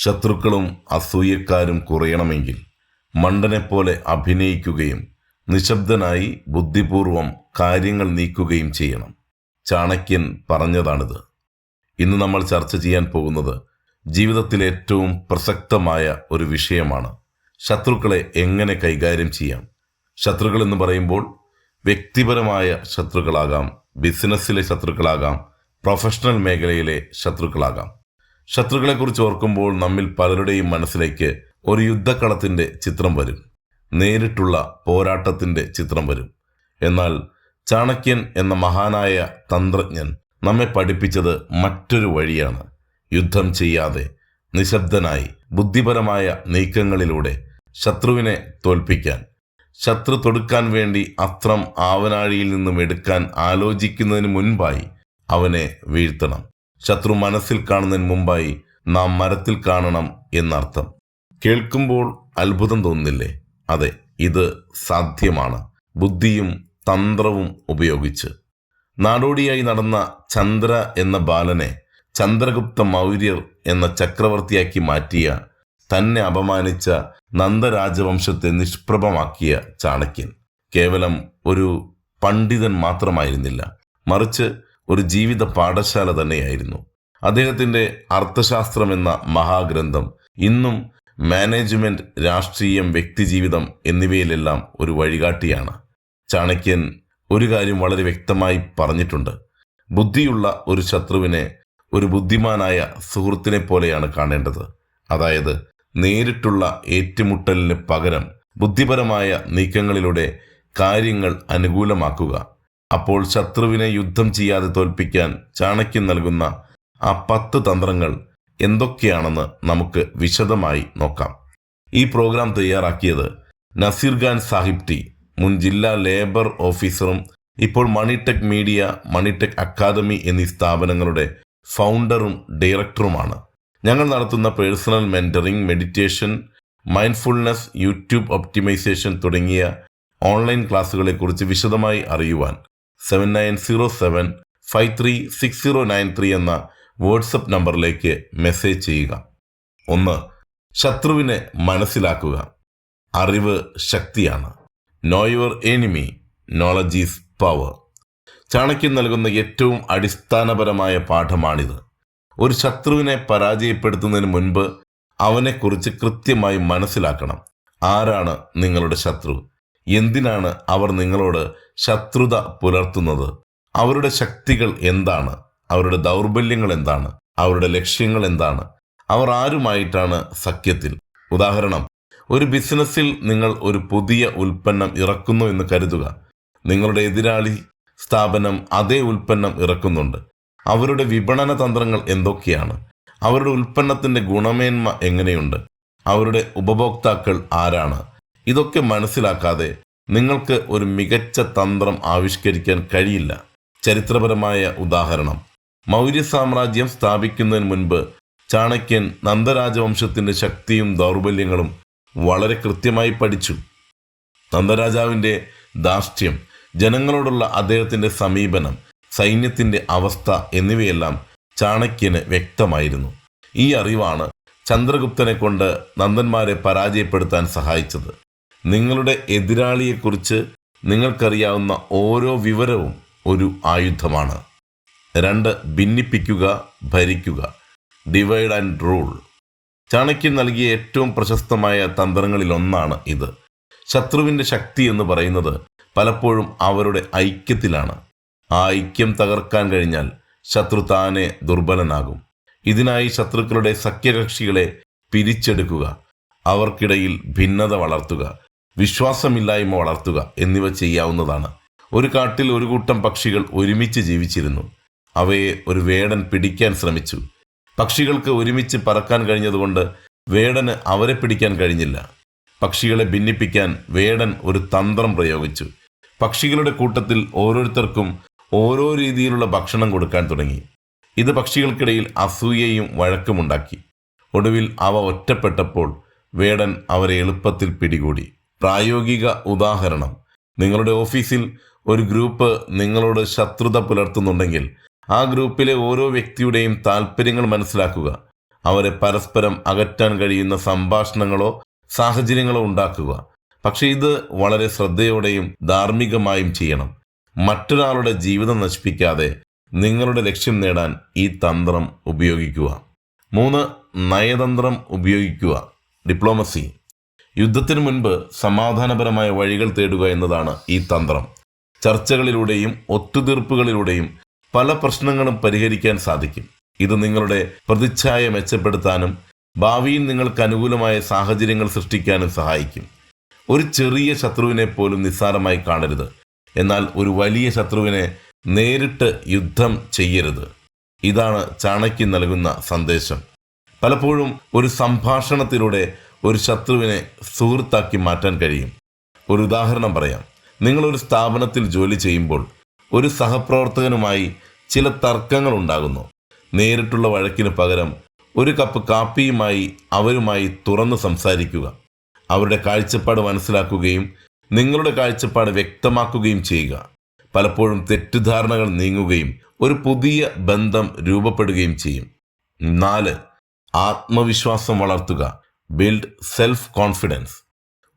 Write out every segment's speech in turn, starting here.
ശത്രുക്കളും അസൂയക്കാരും കുറയണമെങ്കിൽ മണ്ടനെപ്പോലെ അഭിനയിക്കുകയും നിശബ്ദനായി ബുദ്ധിപൂർവം കാര്യങ്ങൾ നീക്കുകയും ചെയ്യണം. ചാണക്യൻ പറഞ്ഞതാണിത്. ഇന്ന് നമ്മൾ ചർച്ച ചെയ്യാൻ പോകുന്നത് ജീവിതത്തിലെ ഏറ്റവും പ്രസക്തമായ ഒരു വിഷയമാണ്. ശത്രുക്കളെ എങ്ങനെ കൈകാര്യം ചെയ്യാം? ശത്രുക്കൾ എന്ന് പറയുമ്പോൾ വ്യക്തിപരമായ ശത്രുക്കളാകാം ബിസിനസ്സിലെ ശത്രുക്കളാകാം പ്രൊഫഷണൽ മേഖലയിലെ ശത്രുക്കളാകാം. ശത്രുക്കളെക്കുറിച്ച് ഓർക്കുമ്പോൾ നമ്മിൽ പലരുടെയും മനസ്സിലേക്ക് ഒരു യുദ്ധക്കളത്തിന്റെ ചിത്രം വരും. നേരിട്ടുള്ള പോരാട്ടത്തിന്റെ ചിത്രം വരും. എന്നാൽ ചാണക്യൻ എന്ന മഹാനായ തന്ത്രജ്ഞൻ നമ്മെ പഠിപ്പിച്ചത് മറ്റൊരു വഴിയാണ്. യുദ്ധം ചെയ്യാതെ നിശബ്ദനായി ബുദ്ധിപരമായ നീക്കങ്ങളിലൂടെ ശത്രുവിനെ തോൽപ്പിക്കാൻ. ശത്രു തൊടുക്കാൻ വേണ്ടി അസ്ത്രം ആവനാഴിയിൽ നിന്നും എടുക്കാൻ ആലോചിക്കുന്നതിന് മുൻപായി അവനെ വീഴ്ത്തണം. ശത്രു മനസ്സിൽ കാണുന്നതിന് മുമ്പായി നാം മരത്തിൽ കാണണം എന്നർത്ഥം. കേൾക്കുമ്പോൾ അത്ഭുതം തോന്നുന്നില്ലേ? അതെ ഇത് സാധ്യമാണ്. ബുദ്ധിയും തന്ത്രവും ഉപയോഗിച്ച്. നാടോടിയായി നടന്ന ചന്ദ്ര എന്ന ബാലനെ ചന്ദ്രഗുപ്ത മൗര്യർ എന്ന ചക്രവർത്തിയാക്കി മാറ്റിയ തന്നെ അപമാനിച്ച നന്ദരാജവംശത്തെ നിഷ്പ്രഭമാക്കിയ ചാണക്യൻ. കേവലം ഒരു പണ്ഡിതൻ മാത്രമായിരുന്നില്ല. മറിച്ച് ഒരു ജീവിത പാഠശാല തന്നെയായിരുന്നു. അദ്ദേഹത്തിന്റെ അർത്ഥശാസ്ത്രം എന്ന മഹാഗ്രന്ഥം ഇന്നും മാനേജ്മെന്റ് രാഷ്ട്രീയം വ്യക്തിജീവിതം എന്നിവയിലെല്ലാം ഒരു വഴികാട്ടിയാണ്. ചാണക്യൻ ഒരു കാര്യം വളരെ വ്യക്തമായി പറഞ്ഞിട്ടുണ്ട്. ബുദ്ധിയുള്ള ഒരു ശത്രുവിനെ ഒരു ബുദ്ധിമാനായ സുഹൃത്തിനെ പോലെയാണ് കാണേണ്ടത്. അതായത് നേരിട്ടുള്ള ഏറ്റുമുട്ടലിന് പകരം ബുദ്ധിപരമായ നീക്കങ്ങളിലൂടെ കാര്യങ്ങൾ അനുകൂലമാക്കുക. അപ്പോൾ ശത്രുവിനെ യുദ്ധം ചെയ്യാതെ തോൽപ്പിക്കാൻ ചാണക്യൻ നൽകുന്ന ആ പത്ത് തന്ത്രങ്ങൾ എന്തൊക്കെയാണെന്ന് നമുക്ക് വിശദമായി നോക്കാം. ഈ പ്രോഗ്രാം തയ്യാറാക്കിയത് നസീർ ഖാൻ സാഹിബ് ടി മുൻ ജില്ലാ ലേബർ ഓഫീസറും ഇപ്പോൾ മണിടെക് മീഡിയ മണിടെക് അക്കാദമി എന്നീ സ്ഥാപനങ്ങളുടെ ഫൗണ്ടറും ഡയറക്ടറുമാണ്. ഞങ്ങൾ നടത്തുന്ന personal mentoring meditation mindfulness YouTube optimization തുടങ്ങിയ ഓൺലൈൻ ക്ലാസ്സുകളെക്കുറിച്ച് വിശദമായി അറിയുവാൻ seven nine zero seven five three six zero nine three എന്ന വാട്സപ്പ് നമ്പറിലേക്ക് മെസ്സേജ് ചെയ്യുക. ഒന്ന് ശത്രുവിനെ മനസ്സിലാക്കുക. അറിവ് ശക്തിയാണ്. Know your enemy knowledge is power ചാണക്യൻ നൽകുന്ന ഏറ്റവും അടിസ്ഥാനപരമായ പാഠമാണിത്. ഒരു ശത്രുവിനെ പരാജയപ്പെടുത്തുന്നതിന് മുൻപ് അവനെക്കുറിച്ച് കൃത്യമായി മനസ്സിലാക്കണം. ആരാണ് നിങ്ങളുടെ ശത്രു? എന്തിനാണ് അവർ നിങ്ങളോട് ശത്രുത പുലർത്തുന്നത്? അവരുടെ ശക്തികൾ എന്താണ്? അവരുടെ ദൗർബല്യങ്ങൾ എന്താണ്? അവരുടെ ലക്ഷ്യങ്ങൾ എന്താണ്? അവർ ആരുമായിട്ടാണ് സഖ്യത്തിൽ? ഉദാഹരണം ഒരു ബിസിനസ്സിൽ നിങ്ങൾ ഒരു പുതിയ ഉൽപ്പന്നം ഇറക്കുന്നു എന്ന് കരുതുക. നിങ്ങളുടെ എതിരാളി സ്ഥാപനം അതേ ഉൽപ്പന്നം ഇറക്കുന്നുണ്ട്. അവരുടെ വിപണന തന്ത്രങ്ങൾ എന്തൊക്കെയാണ്? അവരുടെ ഉൽപ്പന്നത്തിന്റെ ഗുണമേന്മ എങ്ങനെയുണ്ട്? അവരുടെ ഉപഭോക്താക്കൾ ആരാണ്? ഇതൊക്കെ മനസ്സിലാക്കാതെ നിങ്ങൾക്ക് ഒരു മികച്ച തന്ത്രം ആവിഷ്കരിക്കാൻ കഴിയില്ല. ചരിത്രപരമായ ഉദാഹരണം. മൗര്യ സാമ്രാജ്യം സ്ഥാപിക്കുന്നതിന് മുൻപ് ചാണക്യൻ നന്ദരാജവംശത്തിന്റെ ശക്തിയും ദൗർബല്യങ്ങളും വളരെ കൃത്യമായി പഠിച്ചു. നന്ദരാജാവിന്റെ ധാർഷ്ട്യം ജനങ്ങളോടുള്ള അദ്ദേഹത്തിന്റെ സമീപനം സൈന്യത്തിന്റെ അവസ്ഥ എന്നിവയെല്ലാം ചാണക്യന് വ്യക്തമായിരുന്നു. ഈ അറിവാണ് ചന്ദ്രഗുപ്തനെ കൊണ്ട് നന്ദന്മാരെ പരാജയപ്പെടുത്താൻ സഹായിച്ചത്. നിങ്ങളുടെ എതിരാളിയെക്കുറിച്ച് നിങ്ങൾക്കറിയാവുന്ന ഓരോ വിവരവും ഒരു ആയുധമാണ്. രണ്ട് ഭിന്നിപ്പിക്കുക ഭരിക്കുക. ഡിവൈഡ് ആൻഡ് റൂൾ ചാണക്യൻ നൽകിയ ഏറ്റവും പ്രശസ്തമായ തന്ത്രങ്ങളിലൊന്നാണ് ഇത്. ശത്രുവിന്റെ ശക്തി എന്ന് പറയുന്നത് പലപ്പോഴും അവരുടെ ഐക്യത്തിലാണ്. ആ ഐക്യം തകർക്കാൻ കഴിഞ്ഞാൽ ശത്രു താനെ ദുർബലനാകും. ഇതിനായി ശത്രുക്കളുടെ സഖ്യകക്ഷികളെ പിരിച്ചെടുക്കുക. അവർക്കിടയിൽ ഭിന്നത വളർത്തുക. വിശ്വാസമില്ലായ്മ വളർത്തുക എന്നിവ ചെയ്യാവുന്നതാണ്. ഒരു കാട്ടിൽ ഒരു കൂട്ടം പക്ഷികൾ ഒരുമിച്ച് ജീവിച്ചിരുന്നു. അവയെ ഒരു വേടൻ പിടിക്കാൻ ശ്രമിച്ചു. പക്ഷികൾക്ക് ഒരുമിച്ച് പറക്കാൻ കഴിഞ്ഞതുകൊണ്ട് വേടന് അവരെ പിടിക്കാൻ കഴിഞ്ഞില്ല. പക്ഷികളെ ഭിന്നിപ്പിക്കാൻ വേടൻ ഒരു തന്ത്രം പ്രയോഗിച്ചു. പക്ഷികളുടെ കൂട്ടത്തിൽ ഓരോരുത്തർക്കും ഓരോ രീതിയിലുള്ള ഭക്ഷണം കൊടുക്കാൻ തുടങ്ങി. ഇത് പക്ഷികൾക്കിടയിൽ അസൂയയും വഴക്കുമുണ്ടാക്കി ഒടുവിൽ അവ ഒറ്റപ്പെട്ടപ്പോൾ വേടൻ അവരെ എളുപ്പത്തിൽ പിടികൂടി. പ്രായോഗിക ഉദാഹരണം. നിങ്ങളുടെ ഓഫീസിൽ ഒരു ഗ്രൂപ്പ് നിങ്ങളോട് ശത്രുത പുലർത്തുന്നുണ്ടെങ്കിൽ ആ ഗ്രൂപ്പിലെ ഓരോ വ്യക്തിയുടെയും താല്പര്യങ്ങൾ മനസ്സിലാക്കുക. അവരെ പരസ്പരം അകറ്റാൻ കഴിയുന്ന സംഭാഷണങ്ങളോ സാഹചര്യങ്ങളോ ഉണ്ടാക്കുക. പക്ഷെ ഇത് വളരെ ശ്രദ്ധയോടെയും ധാർമ്മികമായും ചെയ്യണം. മറ്റൊരാളുടെ ജീവിതം നശിപ്പിക്കാതെ നിങ്ങളുടെ ലക്ഷ്യം നേടാൻ ഈ തന്ത്രം ഉപയോഗിക്കുക. മൂന്ന് നയതന്ത്രം ഉപയോഗിക്കുക. ഡിപ്ലോമസി. യുദ്ധത്തിനു മുൻപ് സമാധാനപരമായ വഴികൾ തേടുക എന്നതാണ് ഈ തന്ത്രം. ചർച്ചകളിലൂടെയും ഒത്തുതീർപ്പുകളിലൂടെയും പല പ്രശ്നങ്ങളും പരിഹരിക്കാൻ സാധിക്കും. ഇത് നിങ്ങളുടെ പ്രതിച്ഛായ മെച്ചപ്പെടുത്താനും ഭാവിയിൽ നിങ്ങൾക്ക് അനുകൂലമായ സാഹചര്യങ്ങൾ സൃഷ്ടിക്കാനും സഹായിക്കും. ഒരു ചെറിയ ശത്രുവിനെ പോലും നിസ്സാരമായി കാണരുത്. എന്നാൽ ഒരു വലിയ ശത്രുവിനെ നേരിട്ട് യുദ്ധം ചെയ്യരുത്. ഇതാണ് ചാണക്യൻ നൽകുന്ന സന്ദേശം. പലപ്പോഴും ഒരു സംഭാഷണത്തിലൂടെ ഒരു ശത്രുവിനെ സുഹൃത്താക്കി മാറ്റാൻ കഴിയും. ഒരു ഉദാഹരണം പറയാം. നിങ്ങളൊരു സ്ഥാപനത്തിൽ ജോലി ചെയ്യുമ്പോൾ ഒരു സഹപ്രവർത്തകനുമായി ചില തർക്കങ്ങൾ ഉണ്ടാകുന്നു. നേരിട്ടുള്ള വഴക്കിന് പകരം ഒരു കപ്പ് കാപ്പിയുമായി അവരുമായി തുറന്ന് സംസാരിക്കുക. അവരുടെ കാഴ്ചപ്പാട് മനസ്സിലാക്കുകയും നിങ്ങളുടെ കാഴ്ചപ്പാട് വ്യക്തമാക്കുകയും ചെയ്യുക. പലപ്പോഴും തെറ്റിദ്ധാരണകൾ നീങ്ങുകയും ഒരു പുതിയ ബന്ധം രൂപപ്പെടുകയും ചെയ്യും. നാല് ആത്മവിശ്വാസം വളർത്തുക. ബിൽഡ് സെൽഫ് കോൺഫിഡൻസ്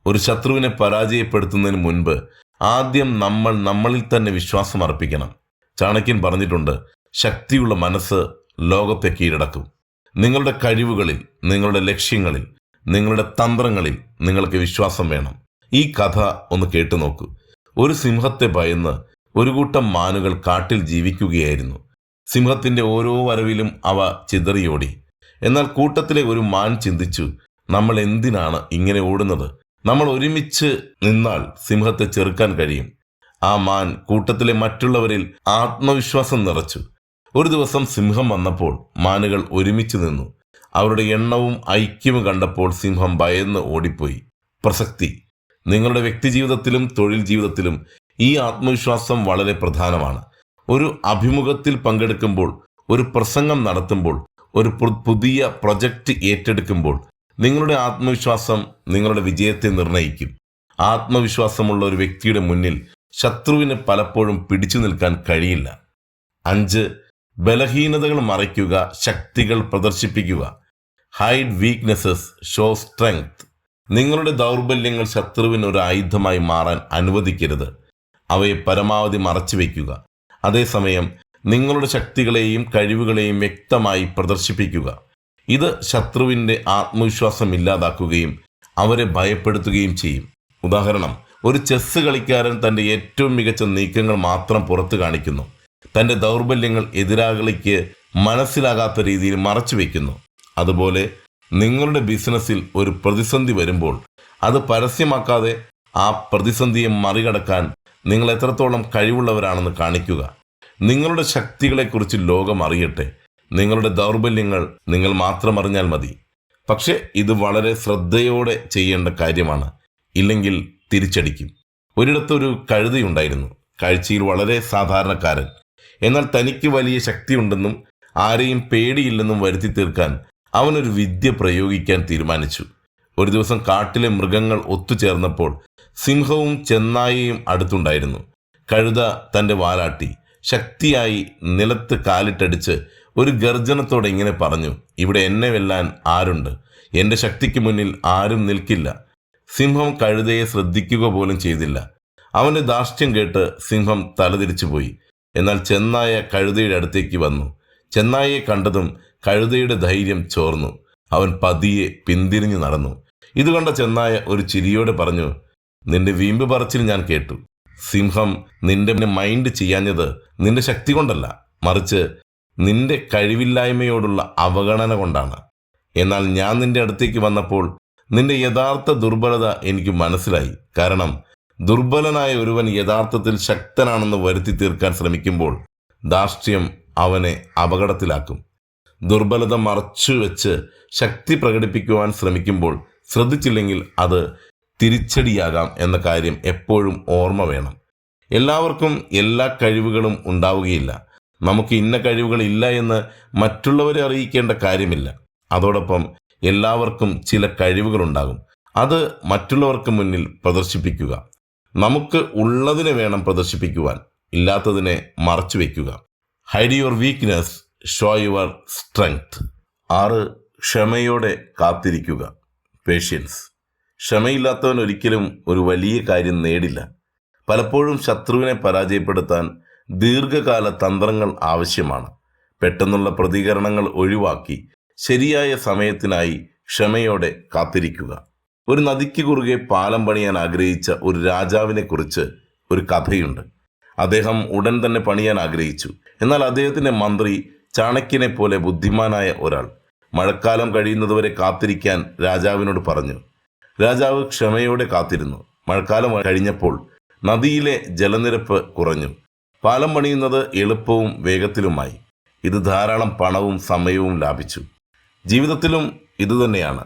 ഒരു ശത്രുവിനെ പരാജയപ്പെടുത്തുന്നതിന് മുൻപ് ആദ്യം നമ്മൾ നമ്മളിൽ തന്നെ വിശ്വാസം അർപ്പിക്കണം. ചാണക്യൻ പറഞ്ഞിട്ടുണ്ട് ശക്തിയുള്ള മനസ്സ് ലോകത്തെ കീഴടക്കും. നിങ്ങളുടെ കഴിവുകളിൽ നിങ്ങളുടെ ലക്ഷ്യങ്ങളിൽ നിങ്ങളുടെ തന്ത്രങ്ങളിൽ നിങ്ങൾക്ക് വിശ്വാസം വേണം. ഈ കഥ ഒന്ന് കേട്ടു നോക്കൂ. ഒരു സിംഹത്തെ ഭയന്ന് ഒരു കൂട്ടം മാനുകൾ കാട്ടിൽ ജീവിക്കുകയായിരുന്നു. സിംഹത്തിന്റെ ഓരോ വരവിലും അവ ചിതറിയോടി. എന്നാൽ കൂട്ടത്തിലെ ഒരു മാൻ ചിന്തിച്ചു നമ്മൾ എന്തിനാണ് ഇങ്ങനെ ഓടുന്നത്? നമ്മൾ ഒരുമിച്ച് നിന്നാൽ സിംഹത്തെ ചെറുക്കാൻ കഴിയും. ആ മാൻ കൂട്ടത്തിലെ മറ്റുള്ളവരിൽ ആത്മവിശ്വാസം നിറച്ചു. ഒരു ദിവസം സിംഹം വന്നപ്പോൾ മാനുകൾ ഒരുമിച്ച് നിന്നു. അവരുടെ എണ്ണവും ഐക്യവും കണ്ടപ്പോൾ സിംഹം ഭയന്ന് ഓടിപ്പോയി. പ്രസക്തി. നിങ്ങളുടെ വ്യക്തിജീവിതത്തിലും തൊഴിൽ ജീവിതത്തിലും ഈ ആത്മവിശ്വാസം വളരെ പ്രധാനമാണ്. ഒരു അഭിമുഖത്തിൽ പങ്കെടുക്കുമ്പോൾ ഒരു പ്രസംഗം നടത്തുമ്പോൾ ഒരു പുതിയ പ്രൊജക്റ്റ് ഏറ്റെടുക്കുമ്പോൾ നിങ്ങളുടെ ആത്മവിശ്വാസം നിങ്ങളുടെ വിജയത്തെ നിർണയിക്കും ആത്മവിശ്വാസമുള്ള ഒരു വ്യക്തിയുടെ മുന്നിൽ ശത്രുവിന് പലപ്പോഴും പിടിച്ചു നിൽക്കാൻ കഴിയില്ല. അഞ്ച് ബലഹീനതകൾ മറയ്ക്കുക ശക്തികൾ പ്രദർശിപ്പിക്കുക. ഹൈഡ് വീക്ക്നെസ്സസ് ഷോ സ്ട്രെങ്ത് നിങ്ങളുടെ ദൗർബല്യങ്ങൾ ശത്രുവിന് ഒരു ആയുധമായി മാറാൻ അനുവദിക്കരുത്. അവയെ പരമാവധി മറച്ചു വയ്ക്കുക. അതേസമയം നിങ്ങളുടെ ശക്തികളെയും കഴിവുകളെയും വ്യക്തമായി പ്രദർശിപ്പിക്കുക. ഇത് ശത്രുവിന്റെ ആത്മവിശ്വാസം ഇല്ലാതാക്കുകയും അവരെ ഭയപ്പെടുത്തുകയും ചെയ്യും. ഉദാഹരണം ഒരു ചെസ് കളിക്കാരൻ തന്റെ ഏറ്റവും മികച്ച നീക്കങ്ങൾ മാത്രം പുറത്തു കാണിക്കുന്നു. തന്റെ ദൗർബല്യങ്ങൾ എതിരാളിക്ക് മനസ്സിലാകാത്ത രീതിയിൽ മറച്ചു വയ്ക്കുന്നു അതുപോലെ നിങ്ങളുടെ ബിസിനസ്സിൽ ഒരു പ്രതിസന്ധി വരുമ്പോൾ അത് പരസ്യമാക്കാതെ ആ പ്രതിസന്ധിയെ മറികടക്കാൻ നിങ്ങൾ എത്രത്തോളം കഴിവുള്ളവരാണെന്ന് കാണിക്കുക. നിങ്ങളുടെ ശക്തികളെക്കുറിച്ച് ലോകം അറിയട്ടെ. നിങ്ങളുടെ ദൗർബല്യങ്ങൾ നിങ്ങൾ മാത്രം അറിഞ്ഞാൽ മതി. പക്ഷെ ഇത് വളരെ ശ്രദ്ധയോടെ ചെയ്യേണ്ട കാര്യമാണ്. ഇല്ലെങ്കിൽ തിരിച്ചടിക്കും. ഒരിടത്തൊരു കഴുതയുണ്ടായിരുന്നു. കാഴ്ചയിൽ വളരെ സാധാരണക്കാരൻ. എന്നാൽ തനിക്ക് വലിയ ശക്തിയുണ്ടെന്നും ആരെയും പേടിയില്ലെന്നും വരുത്തി തീർക്കാൻ അവനൊരു വിദ്യ പ്രയോഗിക്കാൻ തീരുമാനിച്ചു. ഒരു ദിവസം കാട്ടിലെ മൃഗങ്ങൾ ഒത്തുചേർന്നപ്പോൾ സിംഹവും ചെന്നായയും അടുത്തുണ്ടായിരുന്നു. കഴുത തന്റെ വാലാട്ടി ശക്തിയായി നിലത്ത് കാലിട്ടടിച്ച് ഒരു ഗർജനത്തോടെ ഇങ്ങനെ പറഞ്ഞു ഇവിടെ എന്നെ വെല്ലാൻ ആരുണ്ട്? എന്റെ ശക്തിക്ക് മുന്നിൽ ആരും നിൽക്കില്ല. സിംഹം കഴുതയെ ശ്രദ്ധിക്കുക പോലും ചെയ്തില്ല. അവന്റെ ധാർഷ്ട്യം കേട്ട് സിംഹം തലതിരിച്ചു പോയി. എന്നാൽ ചെന്നായ കഴുതയുടെ അടുത്തേക്ക് വന്നു. ചെന്നായയെ കണ്ടതും കഴുതയുടെ ധൈര്യം ചോർന്നു. അവൻ പതിയെ പിന്തിരിഞ്ഞു നടന്നു. ഇത് കണ്ട ചെന്നായ ഒരു ചിരിയോടെ പറഞ്ഞു നിന്റെ വീമ്പ് പറച്ചിൽ ഞാൻ കേട്ടു. സിംഹം നിന്റെ മൈൻഡ് ചെയ്യാഞ്ഞത് നിന്റെ ശക്തി കൊണ്ടല്ല. മറിച്ച് നിന്റെ കഴിവില്ലായ്മയോടുള്ള അവഗണന കൊണ്ടാണ്. എന്നാൽ ഞാൻ നിന്റെ അടുത്തേക്ക് വന്നപ്പോൾ നിന്റെ യഥാർത്ഥ ദുർബലത എനിക്ക് മനസ്സിലായി. കാരണം ദുർബലനായ ഒരുവൻ യഥാർത്ഥത്തിൽ ശക്തനാണെന്ന് വരുത്തി തീർക്കാൻ ശ്രമിക്കുമ്പോൾ ധാർഷ്ട്യം അവനെ അപകടത്തിലാക്കും. ദുർബലത മറച്ചു വെച്ച് ശക്തി പ്രകടിപ്പിക്കുവാൻ ശ്രമിക്കുമ്പോൾ ശ്രദ്ധിച്ചില്ലെങ്കിൽ അത് തിരിച്ചടിയാകാം എന്ന കാര്യം എപ്പോഴും ഓർമ്മ വേണം. എല്ലാവർക്കും എല്ലാ കഴിവുകളും ഉണ്ടാവുകയില്ല. നമുക്ക് ഇന്ന കഴിവുകൾ ഇല്ല എന്ന് മറ്റുള്ളവരെ അറിയിക്കേണ്ട കാര്യമില്ല. അതോടൊപ്പം എല്ലാവർക്കും ചില കഴിവുകളുണ്ടാകും. അത് മറ്റുള്ളവർക്ക് മുന്നിൽ പ്രദർശിപ്പിക്കുക. നമുക്ക് ഉള്ളതിനെ വേണം പ്രദർശിപ്പിക്കുവാൻ. ഇല്ലാത്തതിനെ മറച്ചു വയ്ക്കുക hide your weakness show your strength ആറ് ക്ഷമയോടെ കാത്തിരിക്കുക. പേഷ്യൻസ് ക്ഷമയില്ലാത്തവൻ ഒരിക്കലും ഒരു വലിയ കാര്യം നേടില്ല. പലപ്പോഴും ശത്രുവിനെ പരാജയപ്പെടുത്താൻ ദീർഘകാല തന്ത്രങ്ങൾ ആവശ്യമാണ്. പെട്ടെന്നുള്ള പ്രതികരണങ്ങൾ ഒഴിവാക്കി ശരിയായ സമയത്തിനായി ക്ഷമയോടെ കാത്തിരിക്കുക. ഒരു നദിക്ക് കുറുകെ പാലം പണിയാൻ ആഗ്രഹിച്ച ഒരു രാജാവിനെ കുറിച്ച് ഒരു കഥയുണ്ട്. അദ്ദേഹം ഉടൻ തന്നെ പണിയാൻ ആഗ്രഹിച്ചു. എന്നാൽ അദ്ദേഹത്തിന്റെ മന്ത്രി ചാണക്യനെ പോലെ ബുദ്ധിമാനായ ഒരാൾ മഴക്കാലം കഴിയുന്നതുവരെ കാത്തിരിക്കാൻ രാജാവിനോട് പറഞ്ഞു. രാജാവ് ക്ഷമയോടെ കാത്തിരുന്നു. മഴക്കാലം കഴിഞ്ഞപ്പോൾ നദിയിലെ ജലനിരപ്പ് കുറഞ്ഞു. പാലം പണിയുന്നത് എളുപ്പവും വേഗത്തിലുമായി. ഇത് ധാരാളം പണവും സമയവും ലാഭിച്ചു. ജീവിതത്തിലും ഇതുതന്നെയാണ്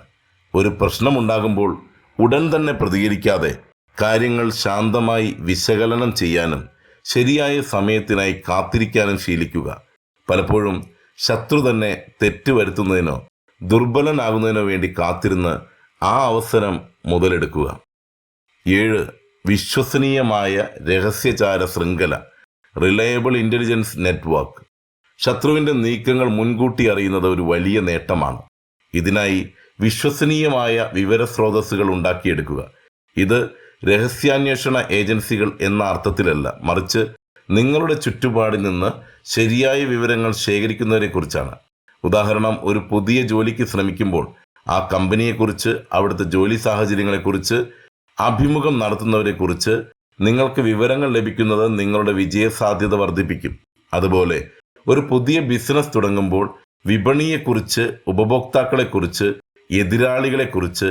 ഒരു പ്രശ്നമുണ്ടാകുമ്പോൾ ഉടൻ തന്നെ പ്രതികരിക്കാതെ കാര്യങ്ങൾ ശാന്തമായി വിശകലനം ചെയ്യാനും ശരിയായ സമയത്തിനായി കാത്തിരിക്കാനും ശീലിക്കുക. പലപ്പോഴും ശത്രു തന്നെ തെറ്റ് വരുത്തുന്നതിനോ ദുർബലനാകുന്നതിനോ വേണ്ടി കാത്തിരുന്ന് ആ അവസരം മുതലെടുക്കുക. ഏഴ് വിശ്വസനീയമായ രഹസ്യചാര ശൃംഖല റിലയബിൾ ഇന്റലിജൻസ് നെറ്റ്വർക്ക് ശത്രുവിന്റെ നീക്കങ്ങൾ മുൻകൂട്ടി അറിയുന്നത് ഒരു വലിയ നേട്ടമാണ്. ഇതിനായി വിശ്വസനീയമായ വിവര സ്രോതസ്സുകൾ ഉണ്ടാക്കിയെടുക്കുക. ഇത് രഹസ്യാന്വേഷണ ഏജൻസികൾ എന്ന അർത്ഥത്തിലല്ല. മറിച്ച് നിങ്ങളുടെ ചുറ്റുപാടിൽ നിന്ന് ശരിയായ വിവരങ്ങൾ ശേഖരിക്കുന്നതിനെക്കുറിച്ചാണ് ഉദാഹരണം ഒരു പുതിയ ജോലിക്ക് ശ്രമിക്കുമ്പോൾ ആ കമ്പനിയെക്കുറിച്ച് അവിടുത്തെ ജോലി സാഹചര്യങ്ങളെക്കുറിച്ച് അഭിമുഖം നടത്തുന്നവരെക്കുറിച്ച് നിങ്ങൾക്ക് വിവരങ്ങൾ ലഭിക്കുന്നത് നിങ്ങളുടെ വിജയസാധ്യത വർദ്ധിപ്പിക്കും. അതുപോലെ ഒരു പുതിയ ബിസിനസ് തുടങ്ങുമ്പോൾ വിപണിയെക്കുറിച്ച് ഉപഭോക്താക്കളെക്കുറിച്ച് എതിരാളികളെക്കുറിച്ച്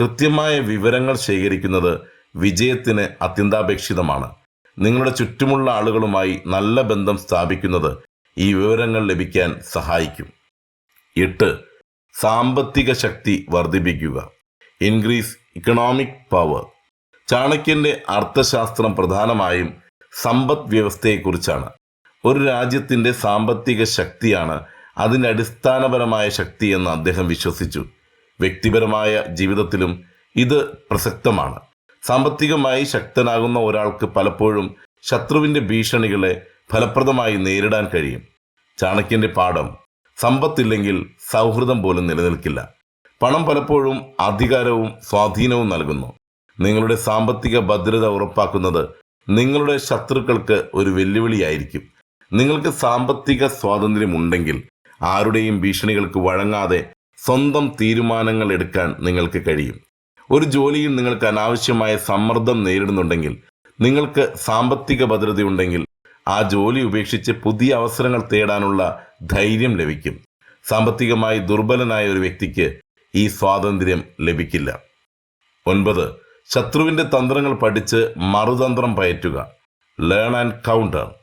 കൃത്യമായ വിവരങ്ങൾ ശേഖരിക്കുന്നത് വിജയത്തിന് അത്യന്താപേക്ഷിതമാണ്. നിങ്ങളുടെ ചുറ്റുമുള്ള ആളുകളുമായി നല്ല ബന്ധം സ്ഥാപിക്കുന്നത് ഈ വിവരങ്ങൾ ലഭിക്കാൻ സഹായിക്കും. എട്ട്. സാമ്പത്തിക ശക്തി വർദ്ധിപ്പിക്കുക. Increase economic power. ചാണക്യന്റെ അർത്ഥശാസ്ത്രം പ്രധാനമായും സമ്പദ് വ്യവസ്ഥയെക്കുറിച്ചാണ്. ഒരു രാജ്യത്തിന്റെ സാമ്പത്തിക ശക്തിയാണ് അതിന്റെ അടിസ്ഥാനപരമായ ശക്തി എന്ന് അദ്ദേഹം വിശ്വസിച്ചു. വ്യക്തിപരമായ ജീവിതത്തിലും ഇത് പ്രസക്തമാണ്. സാമ്പത്തികമായി ശക്തനാകുന്ന ഒരാൾക്ക് പലപ്പോഴും ശത്രുവിന്റെ ഭീഷണികളെ ഫലപ്രദമായി നേരിടാൻ കഴിയും. ചാണക്യന്റെ പാഠം സമ്പത്തില്ലെങ്കിൽ സൗഹൃദം പോലും നിലനിൽക്കില്ല. പണം പലപ്പോഴും അധികാരവും സ്വാധീനവും നൽകുന്നു. നിങ്ങളുടെ സാമ്പത്തിക ഭദ്രത ഉറപ്പാക്കുന്നത് നിങ്ങളുടെ ശത്രുക്കൾക്ക് ഒരു വെല്ലുവിളിയായിരിക്കും. നിങ്ങൾക്ക് സാമ്പത്തിക സ്വാതന്ത്ര്യമുണ്ടെങ്കിൽ ആരുടെയും ഭീഷണികൾക്ക് വഴങ്ങാതെ സ്വന്തം തീരുമാനങ്ങൾ എടുക്കാൻ നിങ്ങൾക്ക് കഴിയും. ഒരു ജോലിയിൽ നിങ്ങൾക്ക് അനാവശ്യമായ സമ്മർദ്ദം നേരിടുന്നുണ്ടെങ്കിൽ നിങ്ങൾക്ക് സാമ്പത്തിക ഭദ്രതയുണ്ടെങ്കിൽ ആ ജോലി ഉപേക്ഷിച്ച് പുതിയ അവസരങ്ങൾ തേടാനുള്ള ധൈര്യം ലഭിക്കും. സാമ്പത്തികമായി ദുർബലനായ ഒരു വ്യക്തിക്ക് ഈ സ്വാതന്ത്ര്യം ലഭിക്കില്ല. ഒൻപത് ശത്രുവിന്റെ തന്ത്രങ്ങൾ പഠിച്ച് മറുതന്ത്രം പയറ്റുക. ലേൺ ആൻഡ് കൗണ്ടർ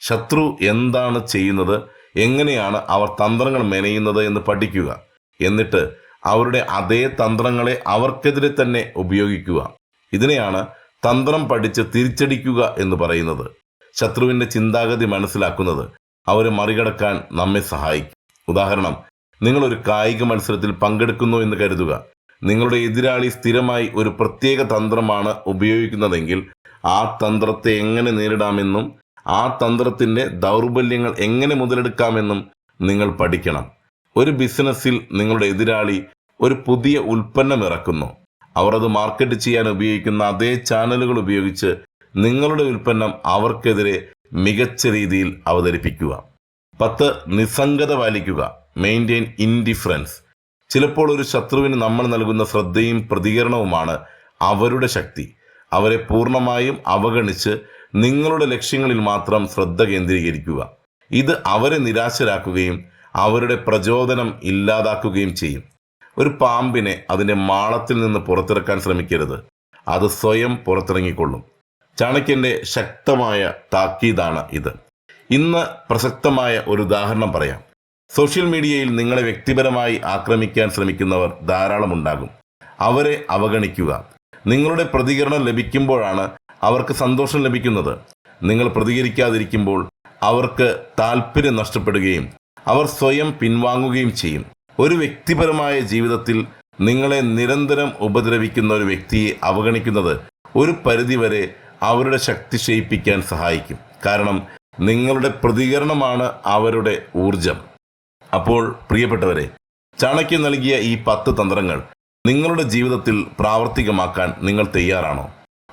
ശത്രു എന്താണ് ചെയ്യുന്നത്? എങ്ങനെയാണ് അവർ തന്ത്രങ്ങൾ മെനയുന്നത് എന്ന് പഠിക്കുക. എന്നിട്ട് അവരുടെ അതേ തന്ത്രങ്ങളെ അവർക്കെതിരെ തന്നെ ഉപയോഗിക്കുക. ഇതിനെയാണ് തന്ത്രം പഠിച്ച് തിരിച്ചടിക്കുക എന്ന് പറയുന്നത്. ശത്രുവിന്റെ ചിന്താഗതി മനസ്സിലാക്കുന്നത് അവരെ മറികടക്കാൻ നമ്മെ സഹായിക്കും. ഉദാഹരണം നിങ്ങൾ ഒരു കായിക മത്സരത്തിൽ പങ്കെടുക്കുന്നു എന്ന് കരുതുക. നിങ്ങളുടെ എതിരാളി സ്ഥിരമായി ഒരു പ്രത്യേക തന്ത്രമാണ് ഉപയോഗിക്കുന്നതെങ്കിൽ ആ തന്ത്രത്തെ എങ്ങനെ നേരിടാമെന്നും ആ തന്ത്രത്തിന്റെ ദൗർബല്യങ്ങൾ എങ്ങനെ മുതലെടുക്കാമെന്നും നിങ്ങൾ പഠിക്കണം. ഒരു ബിസിനസ്സിൽ നിങ്ങളുടെ എതിരാളി ഒരു പുതിയ ഉൽപ്പന്നം ഇറക്കുന്നു. അവർ അത് മാർക്കറ്റ് ചെയ്യാൻ ഉപയോഗിക്കുന്ന അതേ ചാനലുകൾ ഉപയോഗിച്ച് നിങ്ങളുടെ ഉൽപ്പന്നം അവർക്കെതിരെ മികച്ച രീതിയിൽ അവതരിപ്പിക്കുക. പത്ത് നിസ്സംഗത പാലിക്കുക. മെയിന്റെയിൻ ഇൻഡിഫറൻസ് ചിലപ്പോൾ ഒരു ശത്രുവിന് നമ്മൾ നൽകുന്ന ശ്രദ്ധയും പ്രതികരണവുമാണ് അവരുടെ ശക്തി. അവരെ പൂർണമായും അവഗണിച്ച് നിങ്ങളുടെ ലക്ഷ്യങ്ങളിൽ മാത്രം ശ്രദ്ധ കേന്ദ്രീകരിക്കുക. ഇത് അവരെ നിരാശരാക്കുകയും അവരുടെ പ്രചോദനം ഇല്ലാതാക്കുകയും ചെയ്യും. ഒരു പാമ്പിനെ അതിന്റെ മാളത്തിൽ നിന്ന് പുറത്തിറക്കാൻ ശ്രമിക്കരുത്. അത് സ്വയം പുറത്തിറങ്ങിക്കൊള്ളും. ചാണക്യന്റെ ശക്തമായ താക്കീതാണ് ഇത്. ഇന്ന് പ്രസക്തമായ ഒരു ഉദാഹരണം പറയാം. സോഷ്യൽ മീഡിയയിൽ നിങ്ങളെ വ്യക്തിപരമായി ആക്രമിക്കാൻ ശ്രമിക്കുന്നവർ ധാരാളം ഉണ്ടാകും. അവരെ അവഗണിക്കുക. നിങ്ങളുടെ പ്രതികരണം ലഭിക്കുമ്പോഴാണ് അവർക്ക് സന്തോഷം ലഭിക്കുന്നത്. നിങ്ങൾ പ്രതികരിക്കാതിരിക്കുമ്പോൾ അവർക്ക് താല്പര്യം നഷ്ടപ്പെടുകയും അവർ സ്വയം പിൻവാങ്ങുകയും ചെയ്യും. ഒരു വ്യക്തിപരമായ ജീവിതത്തിൽ നിങ്ങളെ നിരന്തരം ഉപദ്രവിക്കുന്ന ഒരു വ്യക്തിയെ അവഗണിക്കുന്നത് ഒരു പരിധിവരെ അവരുടെ ശക്തി ക്ഷയിപ്പിക്കാൻ സഹായിക്കും. കാരണം നിങ്ങളുടെ പ്രതികരണമാണ് അവരുടെ ഊർജം അപ്പോൾ പ്രിയപ്പെട്ടവരെ ചാണക്യൻ നൽകിയ ഈ പത്ത് തന്ത്രങ്ങൾ നിങ്ങളുടെ ജീവിതത്തിൽ പ്രാവർത്തികമാക്കാൻ നിങ്ങൾ തയ്യാറാണോ?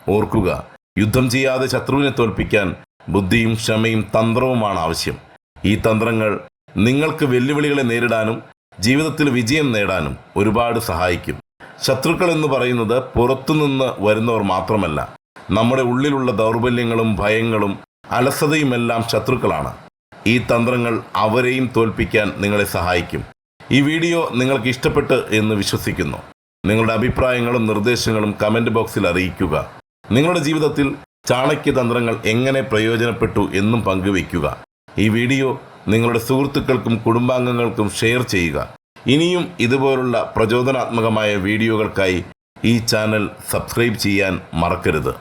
ഓർക്കുക യുദ്ധം ചെയ്യാതെ ശത്രുവിനെ തോൽപ്പിക്കാൻ ബുദ്ധിയും ക്ഷമയും തന്ത്രവുമാണ് ആവശ്യം. ഈ തന്ത്രങ്ങൾ നിങ്ങൾക്ക് വെല്ലുവിളികളെ നേരിടാനും ജീവിതത്തിൽ വിജയം നേടാനും ഒരുപാട് സഹായിക്കും. ശത്രുക്കൾ എന്ന് പറയുന്നത് പുറത്തുനിന്ന് വരുന്നവർ മാത്രമല്ല നമ്മുടെ ഉള്ളിലുള്ള ദൗർബല്യങ്ങളും ഭയങ്ങളും അലസതയുമെല്ലാം ശത്രുക്കളാണ്. ഈ തന്ത്രങ്ങൾ അവരെയും തോൽപ്പിക്കാൻ നിങ്ങളെ സഹായിക്കും. ഈ വീഡിയോ നിങ്ങൾക്ക് ഇഷ്ടപ്പെട്ട് എന്ന് വിശ്വസിക്കുന്നു. നിങ്ങളുടെ അഭിപ്രായങ്ങളും നിർദ്ദേശങ്ങളും കമന്റ് ബോക്സിൽ അറിയിക്കുക. നിങ്ങളുടെ ജീവിതത്തിൽ ചാണക്യ തന്ത്രങ്ങൾ എങ്ങനെ പ്രയോജനപ്പെട്ടു എന്നും പങ്കുവയ്ക്കുക. ഈ വീഡിയോ നിങ്ങളുടെ സുഹൃത്തുക്കൾക്കും കുടുംബാംഗങ്ങൾക്കും ഷെയർ ചെയ്യുക. ഇനിയും ഇതുപോലുള്ള പ്രചോദനാത്മകമായ വീഡിയോകൾക്കായി ഈ ചാനൽ സബ്സ്ക്രൈബ് ചെയ്യാൻ മറക്കരുത്.